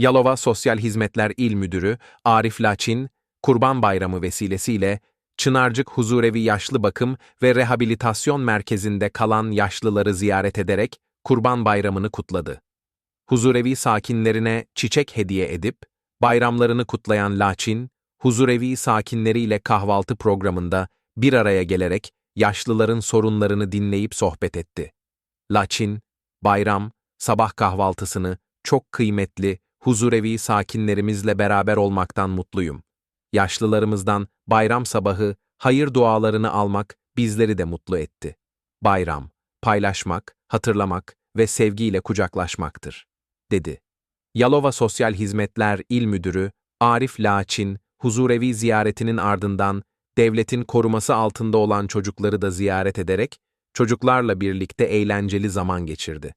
Yalova Sosyal Hizmetler İl Müdürü Arif Laçin, Kurban Bayramı vesilesiyle Çınarcık Huzurevi Yaşlı Bakım ve Rehabilitasyon Merkezi'nde kalan yaşlıları ziyaret ederek Kurban Bayramını kutladı. Huzurevi sakinlerine çiçek hediye edip, bayramlarını kutlayan Laçin, huzurevi sakinleriyle kahvaltı programında bir araya gelerek yaşlıların sorunlarını dinleyip sohbet etti. Laçin, bayram, sabah kahvaltısını çok kıymetli, huzurevi sakinlerimizle beraber olmaktan mutluyum. Yaşlılarımızdan bayram sabahı hayır dualarını almak bizleri de mutlu etti. Bayram, paylaşmak, hatırlamak ve sevgiyle kucaklaşmaktır, dedi. Yalova Sosyal Hizmetler İl Müdürü Arif Laçin, huzurevi ziyaretinin ardından devletin koruması altında olan çocukları da ziyaret ederek çocuklarla birlikte eğlenceli zaman geçirdi.